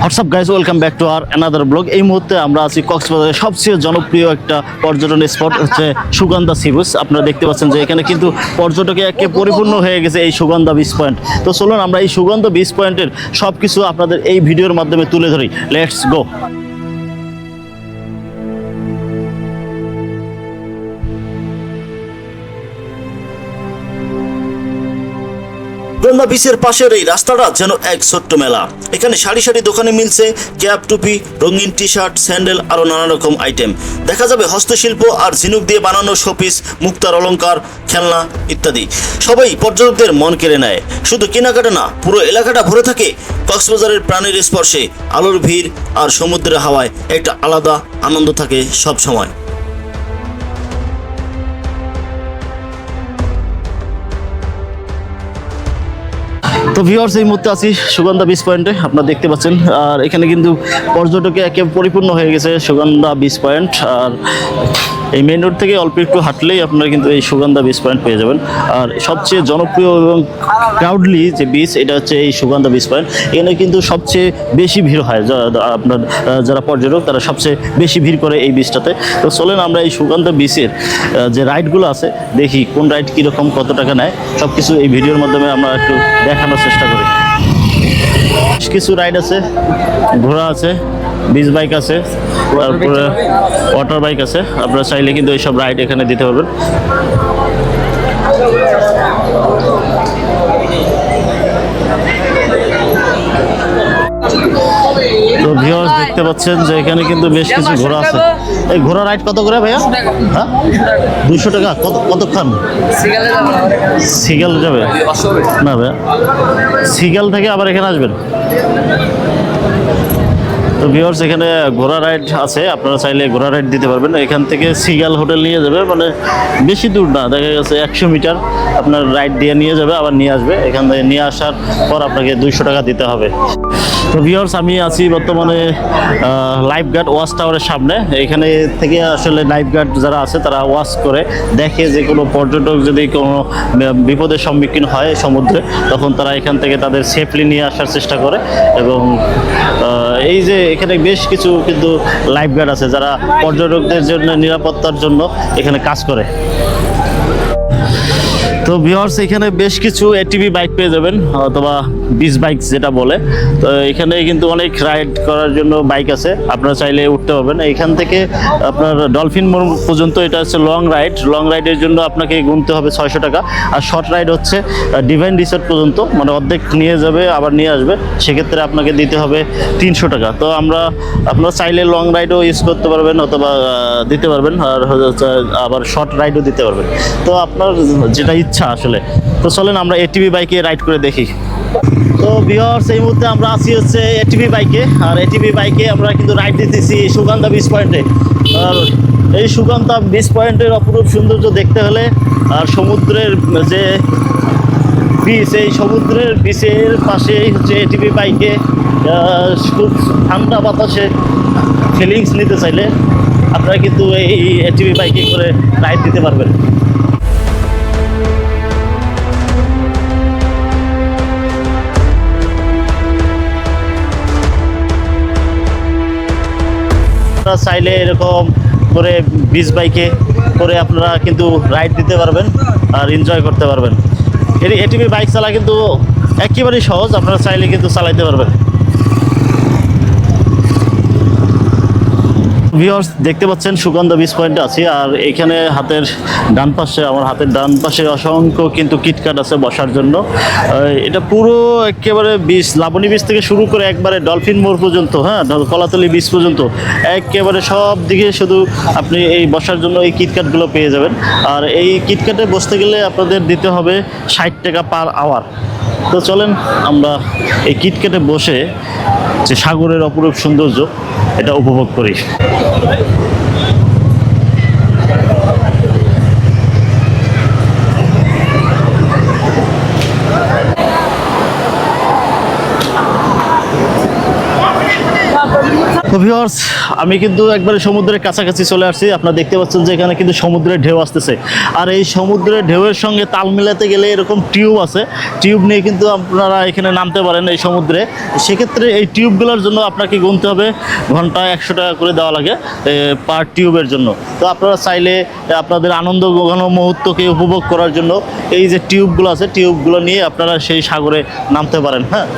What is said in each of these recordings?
What's up guys welcome back to our another vlog এই মুহূর্তে আমরা আছি কক্সবাজারের সবচেয়ে জনপ্রিয় একটা পর্যটন স্পট হচ্ছে সুগন্ধা সিবুস আপনারা দেখতে পাচ্ছেন যে এখানে কিন্তু পর্যটকে একে পরিপূর্ণ হয়ে গেছে এই সুগন্ধা বিচ পয়েন্ট তো চলুন আমরা এই সুগন্ধা বিচ পয়েন্টের সব কিছু আপনাদের এই ভিডিওর মাধ্যমে তুলে ধরি। লেটস গো গঙ্গা বিচের পাশের এই রাস্তাটা যেন এক ছোট্ট মেলা। এখানে সারি সারি দোকানে মিলছে ক্যাপ, টুপি, রঙিন টি শার্ট স্যান্ডেল, আরও নানা রকম আইটেম। দেখা যাবে হস্তশিল্প আর ঝিনুক দিয়ে বানানো শোপিস, মুক্তার অলঙ্কার খেলনা ইত্যাদি। সবাই পর্যটকদের মন কেড়ে নেয়। শুধু কেনাকাটা না, পুরো এলাকাটা ভরে থাকে কক্সবাজারের প্রাণীর স্পর্শে। আলোর ভিড় আর সমুদ্রের হাওয়ায় একটা আলাদা আনন্দ থাকে সব সময় তো ভিউয়ার্স এই মুহূর্তে আছি সুগন্ধা বিচ পয়েন্টে আপনারা দেখতে পাচ্ছেন। আর এখানে কিন্তু পর্যটকে একে পরিপূর্ণ হয়ে গেছে সুগন্ধা বিচ পয়েন্ট আর এই মেন রোড থেকে অল্প একটু হাঁটলেই আপনারা কিন্তু এই সুগন্ধা বিচ পয়েন্ট পেয়ে যাবেন। আর সবচেয়ে জনপ্রিয় এবং ক্রাউডলি যে বিচ এটা হচ্ছে এই সুগন্ধা বিচ পয়েন্ট এখানে কিন্তু সবচেয়ে বেশি ভিড় হয় আপনার যারা পর্যটক, তারা সবচেয়ে বেশি ভিড় করে এই বিচটাতে তো চলেন আমরা এই সুগন্ধা বিচের যে রাইডগুলো আছে, দেখি কোন রাইড কীরকম, কত টাকা নেয়। সব কিছু এই ভিডিওর মাধ্যমে আমরা একটু দেখানোর চেষ্টা করি। বেশ কিছু রাইড আছে, ঘোড়া আছে বিচ বাইক আছে। তারপরে ওয়াটার বাইক আছে। আপনারা চাইলে কিন্তু এইসব রাইড এখানে দিতে পারবেন। তো ভিউয়ার্স দেখতে পাচ্ছেন যে এখানে কিন্তু বেশ কিছু ঘোড়া আছে। এই ঘোড়া রাইড কত করে ভাইয়া? হ্যাঁ? দুশো টাকা? কত কতক্ষণ? সিগাল যাবে? না ভাইয়া। সিগাল থেকে আবার এখানে আসবেন? তো ভিউয়ার্স এখানে ঘোড়া রাইড আছে, আপনারা চাইলে ঘোড়া রাইড দিতে পারবেন। এখান থেকে সিগাল হোটেল নিয়ে যাবে মানে বেশি দূর না, দেখা গেছে একশো মিটার আপনার রাইড দিয়ে নিয়ে যাবে, আবার নিয়ে আসবে। এখান থেকে নিয়ে আসার পর আপনাকে দুইশো টাকা দিতে হবে। তো ভিউয়ার্স আমি আছি বর্তমানে লাইফ গার্ড ওয়াচ টাওয়ারের সামনে। এখানে থেকে আসলে লাইফ গার্ড যারা আছে, তারা ওয়াচ করে, দেখে যে কোনো পর্যটক যদি কোনো বিপদের সম্মুখীন হয় সমুদ্রে, তখন তারা এখান থেকে তাদের সেফলি নিয়ে আসার চেষ্টা করে এবং এই যে এখানে বেশ কিছু কিন্তু লাইফ গার্ড আছে যারা পর্যটকদের জন্য, নিরাপত্তার জন্য এখানে কাজ করে। তো ভিওর্স এখানে বেশ কিছু এটিভি বাইক পেয়ে যাবেন, অথবা বিচ বাইক যেটা বলে। তো এখানে কিন্তু অনেক রাইড করার জন্য বাইক আছে, আপনারা চাইলে উঠতে পারবেন। এখান থেকে আপনার ডলফিন মোড় পর্যন্ত এটা হচ্ছে লং রাইড লং রাইডের জন্য আপনাকে গুনতে হবে ছয়শো টাকা। আর শর্ট রাইড হচ্ছে ডিভাইন রিসোর্ট পর্যন্ত মানে অর্ধেক নিয়ে যাবে, আবার নিয়ে আসবে। সেক্ষেত্রে আপনাকে দিতে হবে তিনশো টাকা। তো আমরা, আপনারা চাইলে লং রাইডও ইউজ করতে পারবেন, অথবা দিতে পারবেন। আর আবার শর্ট রাইডও দিতে পারবেন। তো আপনার যেটা ইচ্ছা আসলে। তো চলেন আমরা এটিভি বাইকে রাইড করে দেখি। তো বিহার এই মুহূর্তে আমরা আছি হচ্ছে এটিভি বাইকে আর এটিভি বাইকে আমরা কিন্তু রাইড দিতেছি সুগন্ধা বিচ পয়েন্টে আর এই সুগন্ধা বিচ পয়েন্টের অপরূপ সৌন্দর্য দেখতে হলে, আর সমুদ্রের যে বিচ এই সমুদ্রের বিচের পাশেই হচ্ছে এটিভি বাইকে খুব ঠান্ডা বাতাসে ফিলিংস নিতে চাইলে আপনারা কিন্তু এই এটিভি বাইকে করে রাইড দিতে পারবেন। আপনারা চাইলে এরকম করে বিচ বাইকে করে আপনারা কিন্তু রাইড দিতে পারবেন আর এনজয় করতে পারবেন। এটি এটিভি বাইক চালা কিন্তু একেবারেই সহজ, আপনারা চাইলে কিন্তু চালাইতে পারবেন। ভিউয়ার্স দেখতে পাচ্ছেন সুগন্ধা বিচ পয়েন্টে আছি। আর এখানে হাতের ডান পাশে, আমার হাতের ডান পাশে অসংখ্য কিন্তু কিটকাট আছে বসার জন্য। এটা পুরো একেবারে বিচ লাবণী বিচ থেকে শুরু করে একবারে ডলফিন মোড় পর্যন্ত হ্যাঁ কলাতলি বিচ পর্যন্ত, একেবারে সব দিকে শুধু আপনি এই বসার জন্য এই কিটকাটগুলো পেয়ে যাবেন। আর এই কিটকাটে বসতে গেলে আপনাদের দিতে হবে ষাট টাকা পার আওয়ার তো চলেন আমরা এই কিটকেটে বসে যে সাগরের অপরূপ সৌন্দর্য, এটা উপভোগ করি। đấy. তো আমি কিন্তু একবারে সমুদ্রের কাছাকাছি চলে আসছি। আপনারা দেখতে পাচ্ছেন যে এখানে কিন্তু সমুদ্রের ঢেউ আসতেছে। আর এই সমুদ্রের ঢেউয়ের সঙ্গে তাল মিলাতে গেলে এরকম টিউব আছে। টিউব নিয়ে কিন্তু আপনারা এখানে নামতে পারেন এই সমুদ্রে। সেক্ষেত্রে এই টিউবগুলোর জন্য আপনাকে গুনতে হবে ঘন্টায় একশো টাকা করে দেওয়া লাগে পার টিউবের জন্য। তো আপনারা চাইলে আপনাদের আনন্দ ঘন মুহূর্তকে উপভোগ করার জন্য এই যে টিউবগুলো আছে, টিউবগুলো নিয়ে আপনারা সেই সাগরে নামতে পারেন হ্যাঁ?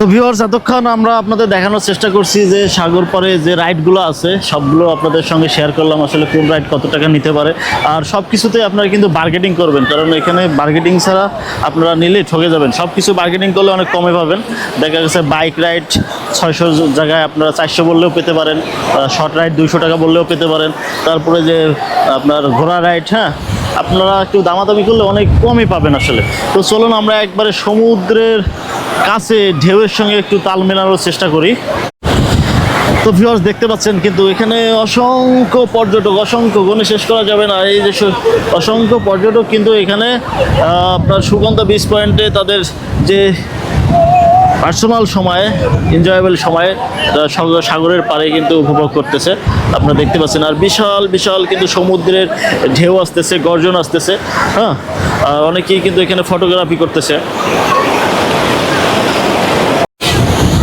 তো ভিউয়ার্স এতক্ষণ আমরা আপনাদের দেখানোর চেষ্টা করছি যে সাগর পারে যে রাইডগুলো আছে, সবগুলো আপনাদের সঙ্গে শেয়ার করলাম আসলে কোন রাইড কত টাকা নিতে পারে। আর সব কিছুতেই আপনারা কিন্তু বার্গেটিং করবেন, কারণ এখানে বার্গেটিং ছাড়া আপনারা নিলে ঠকে যাবেন। সব কিছু বার্গেটিং করলে অনেক কমে পাবেন। দেখা গেছে বাইক রাইড ছয়শো জায়গায় আপনারা চারশো বললেও পেতে পারেন শর্ট রাইড দুইশো টাকা বললেও পেতে পারেন। তারপরে যে আপনার ঘোড়া রাইড হ্যাঁ আপনারা একটু দামাদামি করলে অনেক কমই পাবেন আসলে। তো চলুন আমরা একবারে সমুদ্রের কাছে ঢেউয়ের সঙ্গে একটু তাল মেলানোর চেষ্টা করি। তো ভিউয়ার্স দেখতে পাচ্ছেন, কিন্তু এখানে অসংখ্য পর্যটক, অসংখ্য গণে শেষ করা যাবে না। এই যে অসংখ্য পর্যটক কিন্তু এখানে আপনার সুগন্ধা বিচ পয়েন্টে তাদের যে পার্সোনাল সময়ে এনজয়েবল সময়ে সাগরের পাড়ে কিন্তু উপভোগ করতেছে। আপনারা দেখতে পাচ্ছেন, আর বিশাল বিশাল কিন্তু সমুদ্রের ঢেউ আসতেছে, গর্জন আসতেছে হ্যাঁ? আর অনেকেই কিন্তু এখানে ফটোগ্রাফি করতেছে।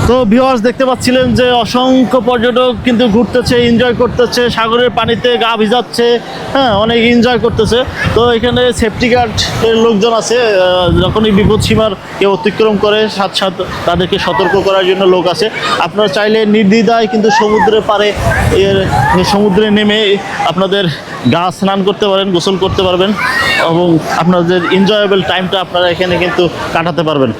তো ভিউয়ার্স দেখতে পাচ্ছিলেন যে অসংখ্য পর্যটক কিন্তু ঘুরতেছে এনজয় করতেছে, সাগরের পানিতে গা ভিজাচ্ছে হ্যাঁ অনেক এনজয় করতেছে। তো এখানে সেফটি গার্ডের লোকজন আছে যখনই বিপদ সীমার কেউ অতিক্রম করে, সাথ সাথ তাদেরকে সতর্ক করার জন্য লোক আছে। আপনারা চাইলে নির্দ্বিধায় কিন্তু সমুদ্রের পারে এর সমুদ্রে নেমে আপনাদের গা স্নান করতে পারেন, গোসল করতে পারবেন এবং আপনাদের এনজয়েবল টাইমটা আপনারা এখানে কিন্তু কাটাতে পারবেন।